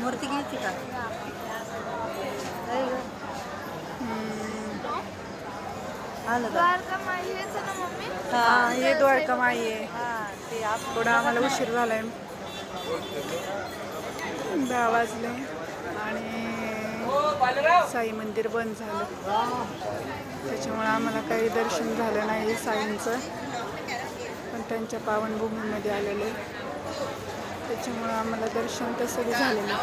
मूर्ती घ्यायची का? द्वारका माई आहे हा हे द्वारका माई आहे हा ते आप थोडा आम्हाला उशीर झालाय. दहा वाजले आणि साई मंदिर बंद झालं. त्याच्यामुळे आम्हाला काही दर्शन झालं नाही साईंचं. पण त्यांच्या पावनभूमीमध्ये आलेलो. आहे त्याच्यामुळे आम्हाला दर्शन तसं बी झालेलं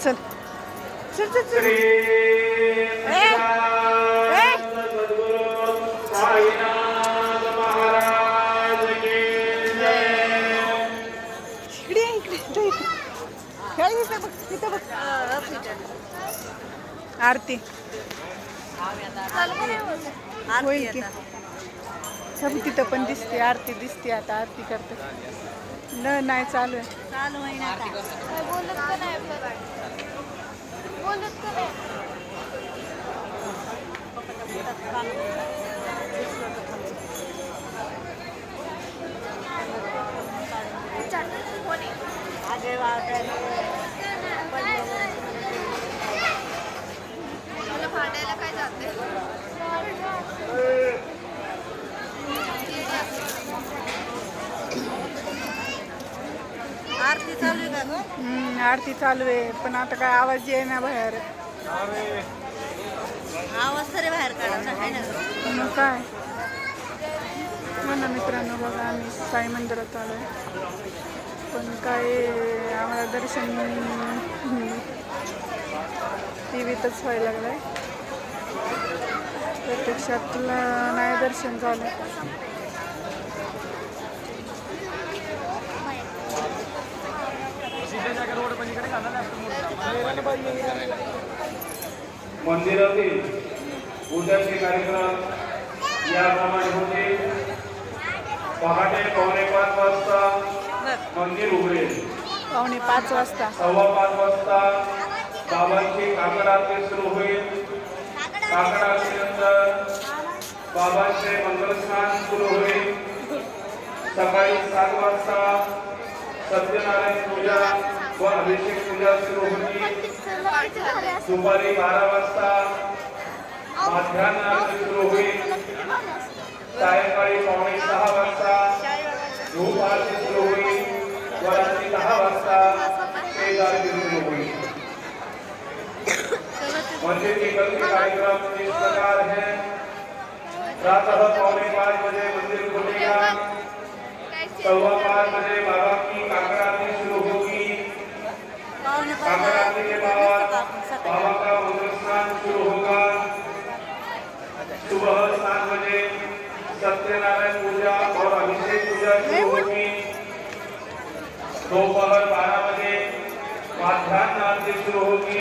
चल. चल चल चल! इकडे इकडे. इकडे. खेळ बघ बघ. आरती. होईल की. सब तिथं पण दिसते आरती दिसते आता आरती करते. न नाही चालू आहे. चालू आहे ना आता काय बोलत का नाही बघ. बोलत का नाही चालतं कोणी आगे वागे मला भांडायला काय जाते आरती चालू आहे का हम्म, आरती चालू आहे पण आता काय आवाज येईना बाहेर. आवाज तरी बाहेर काढा ना आहे ना गं? मग काय? हो ना मित्रांनो बघा आम्ही साई मंदिरात आलो आहे पण काय आम्हाला दर्शन टी व्हीतच व्हायला लागलं आहे प्रत्यक्षात नाही दर्शन झालं. मंदिरातील पूजाचे कार्यक्रम याप्रमाणे होते. पहाटे पावणे पाच वाजता मंदिर उघडेल. पावणे पाच वाजता. सव्वा पाच वाजता बाबांची काकड आरती सुरू होईल. काकड आरतीनंतर बाबांचे मंगलस्नान सुरू होईल. सकाळी सात वाजता सत्यनारायण पूजा व अभिषेक पूजा सुरू होती दुपारी बारा वाजता माध्यान्ह सुरू होईल सायंकाळी पावणे सहा वाजता धूप आरती सुरू होईल व रात्री दहा वाजता होईल मंदिर के कल कार्यक्रम इस प्रकार है प्रातः पौने पाँच बजे मंदिर खुलेगा सवा पाँच बजे बाबा की सुरू पूजा दोपहर बारह बजे माध्यान्ह आरती सुरू होती.